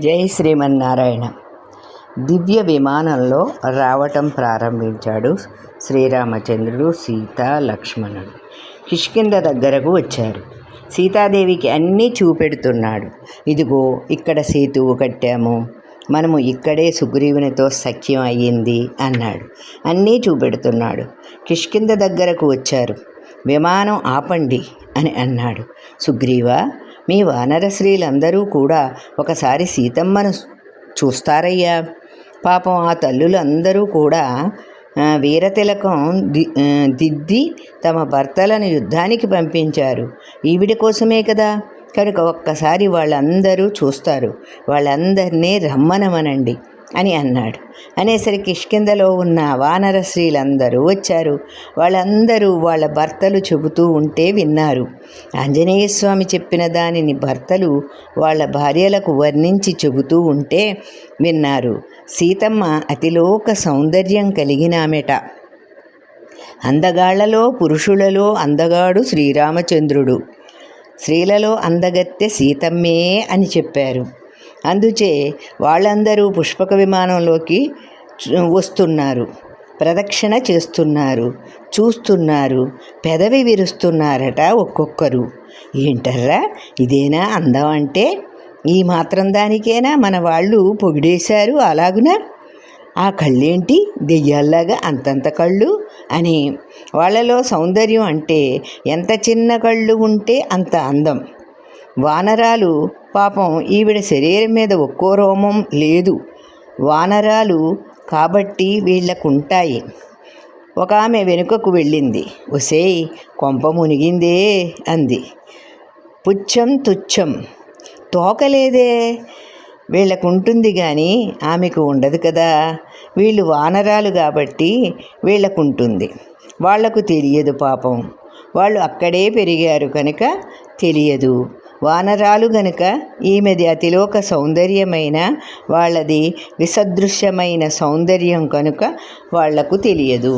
జై శ్రీమన్నారాయణ. దివ్య విమానంలో రావటం ప్రారంభించాడు శ్రీరామచంద్రుడు సీత లక్ష్మణుడు. కిష్కింద దగ్గరకు వచ్చారు. సీతాదేవికి అన్నీ చూపెడుతున్నాడు. ఇదిగో ఇక్కడ సేతువు కట్టాము. మనము ఇక్కడే సుగ్రీవునితో సఖ్యం అయ్యింది అన్నాడు. అన్నీ చూపెడుతున్నాడు. కిష్కింద దగ్గరకు వచ్చారు. విమానం ఆపండి అని అన్నాడు. సుగ్రీవ మీ వానర స్త్రీలందరూ కూడా ఒకసారి సీతమ్మను చూస్తారయ్యా. పాపం ఆ తల్లులందరూ కూడా వీరతిలకం ది దిద్ది తమ భర్తలను యుద్ధానికి పంపించారు. ఈవిడ కోసమే కదా? కనుక ఒక్కసారి వాళ్ళందరూ చూస్తారు. వాళ్ళందరినీ రమ్మనమనండి. అని అన్నాడు. అనేసరికి కిష్కిందలో ఉన్న వానర స్త్రీలందరూ వచ్చారు. వాళ్ళందరూ వాళ్ళ భర్తలు చెబుతూ ఉంటే విన్నారు. ఆంజనేయ స్వామి చెప్పిన దానిని భర్తలు వాళ్ళ భార్యలకు వర్ణించి చెబుతూ ఉంటే విన్నారు. సీతమ్మ అతిలోక సౌందర్యం కలిగినామెట. అందగాళ్ళలో పురుషులలో అందగాడు శ్రీరామచంద్రుడు. స్త్రీలలో అందగత్తె సీతమ్మే అని చెప్పారు. అందుచే వాళ్ళందరూ పుష్పక విమానంలోకి వస్తున్నారు. ప్రదక్షిణ చేస్తున్నారు. చూస్తున్నారు. పెదవి విరుస్తున్నారట ఒక్కొక్కరు. ఏంటర్రా? ఇదేనా అందం అంటే? ఈ మాత్రం దానికేనా? మన వాళ్ళు పొగిడేశారు అలాగునా? ఆ కళ్ళేంటి? దెయ్యాల్లాగా అంతంత కళ్ళు? అని వాళ్ళలో సౌందర్యం అంటే ఎంత చిన్న కళ్ళు ఉంటే అంత అందం. వానరాలు పాపం ఈవిడ శరీరం మీద ఒక్కో రోమం లేదు. వానరాలు కాబట్టి వీళ్ళకుంటాయి. ఒక ఆమె వెనుకకు వెళ్ళింది. ఒసేయ్ కొంప మునిగిందే అంది. పుచ్చం తుచ్చం. తోకలేదే. వీళ్ళకు ఉంటుంది కానీ ఆమెకు ఉండదు కదా. వీళ్ళు వానరాలు కాబట్టి వీళ్ళకు ఉంటుంది వాళ్ళకు తెలియదు పాపం. వాళ్ళు అక్కడే పెరిగారు కనుక తెలియదు. వానరాలు గనుక ఈమెది అతిలోక సౌందర్యమైన వాళ్ళది విసదృశ్యమైన సౌందర్యం కనుక వాళ్ళకు తెలియదు.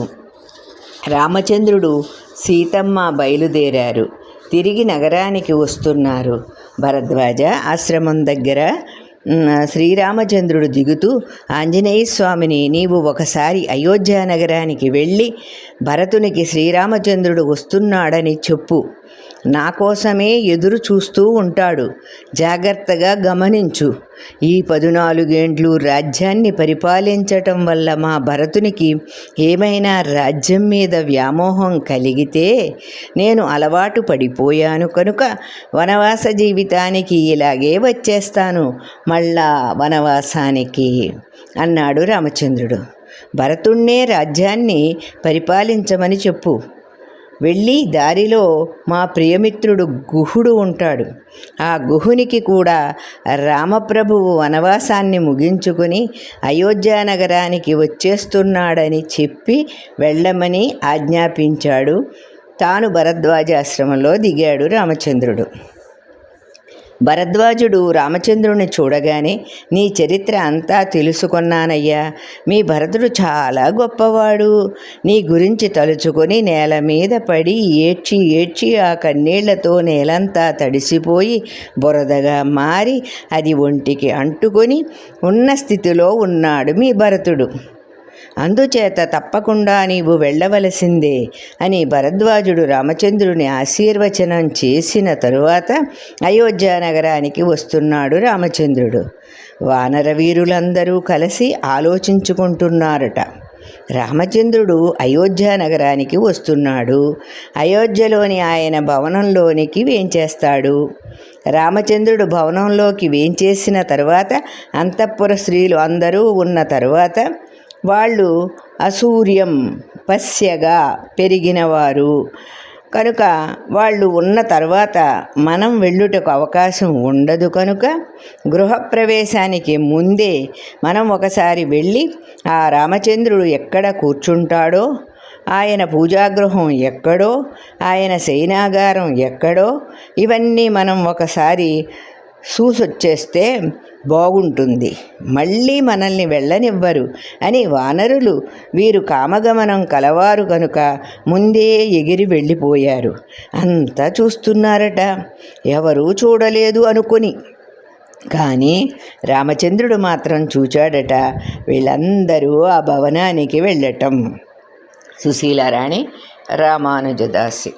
రామచంద్రుడు సీతమ్మ బయలుదేరారు. తిరిగి నగరానికి వస్తున్నారు. భరద్వాజ ఆశ్రమం దగ్గర శ్రీరామచంద్రుడు దిగుతూ ఆంజనేయ స్వామిని నీవు ఒకసారి అయోధ్య నగరానికి వెళ్ళి భరతునికి శ్రీరామచంద్రుడు వస్తున్నాడని చెప్పు. నా కోసమే ఎదురు చూస్తూ ఉంటాడు. జాగ్రత్తగా గమనించు. ఈ పదునాలుగేండ్లు రాజ్యాన్ని పరిపాలించటం వల్ల మా భరతునికి ఏమైనా రాజ్యం మీద వ్యామోహం కలిగితే నేను అలవాటు పడిపోయాను కనుక వనవాస జీవితానికి ఇలాగే వచ్చేస్తాను. మళ్ళా వనవాసానికి అన్నాడు రామచంద్రుడు. భరతుణ్ణే రాజ్యాన్ని పరిపాలించమని చెప్పు. వెళ్ళి దారిలో మా ప్రియమిత్రుడు గుహుడు ఉంటాడు. ఆ గుహునికి కూడా రామప్రభువు వనవాసాన్ని ముగించుకుని అయోధ్యానగరానికి వచ్చేస్తున్నాడని చెప్పి వెళ్ళమని ఆజ్ఞాపించాడు. తాను భరద్వాజాశ్రమంలో దిగాడు రామచంద్రుడు. భరద్వాజుడు రామచంద్రుని చూడగానే నీ చరిత్ర అంతా తెలుసుకున్నానయ్యా. మీ భరతుడు చాలా గొప్పవాడు. నీ గురించి తలుచుకొని నేల మీద పడి ఏడ్చి ఏడ్చి ఆ కన్నీళ్ళతో నేలంతా తడిసిపోయి బురదగా మారి అది ఒంటికి అంటుకొని ఉన్న స్థితిలో ఉన్నాడు మీ భరతుడు. అందుచేత తప్పకుండా నీవు వెళ్ళవలసిందే అని భరద్వాజుడు రామచంద్రుని ఆశీర్వచనం చేసిన తరువాత అయోధ్య నగరానికి వస్తున్నాడు రామచంద్రుడు. వానరవీరులందరూ కలిసి ఆలోచించుకుంటున్నారట. రామచంద్రుడు అయోధ్య నగరానికి వస్తున్నాడు. అయోధ్యలోని ఆయన భవనంలోనికి వేంచేస్తాడు. రామచంద్రుడు భవనంలోకి వేంచేసిన తర్వాత అంతఃపుర స్త్రీలు అందరూ ఉన్న తరువాత వాళ్ళు అసూర్యం పస్యగా పెరిగినవారు. కనుక వాళ్ళు ఉన్న తర్వాత మనం వెళ్ళుటకు అవకాశం ఉండదు కనుక గృహప్రవేశానికి ముందే మనం ఒకసారి వెళ్ళి ఆ రామచంద్రుడు ఎక్కడ కూర్చుంటాడో ఆయన పూజాగృహం ఎక్కడో ఆయన శయనాగారం ఎక్కడో ఇవన్నీ మనం ఒకసారి చూసొచ్చేస్తే బాగుంటుంది. మళ్ళీ మనల్ని వెళ్ళనివ్వరు అని వానరులు వీరు కామగమనం కలవారు కనుక ముందే ఎగిరి వెళ్ళిపోయారు. అంతా చూస్తున్నారట. ఎవరూ చూడలేదు అనుకొని. కానీ రామచంద్రుడు మాత్రం చూచాడట వీళ్ళందరూ ఆ భవనానికి వెళ్ళటం. సుశీలారాణి రామానుజదాసి.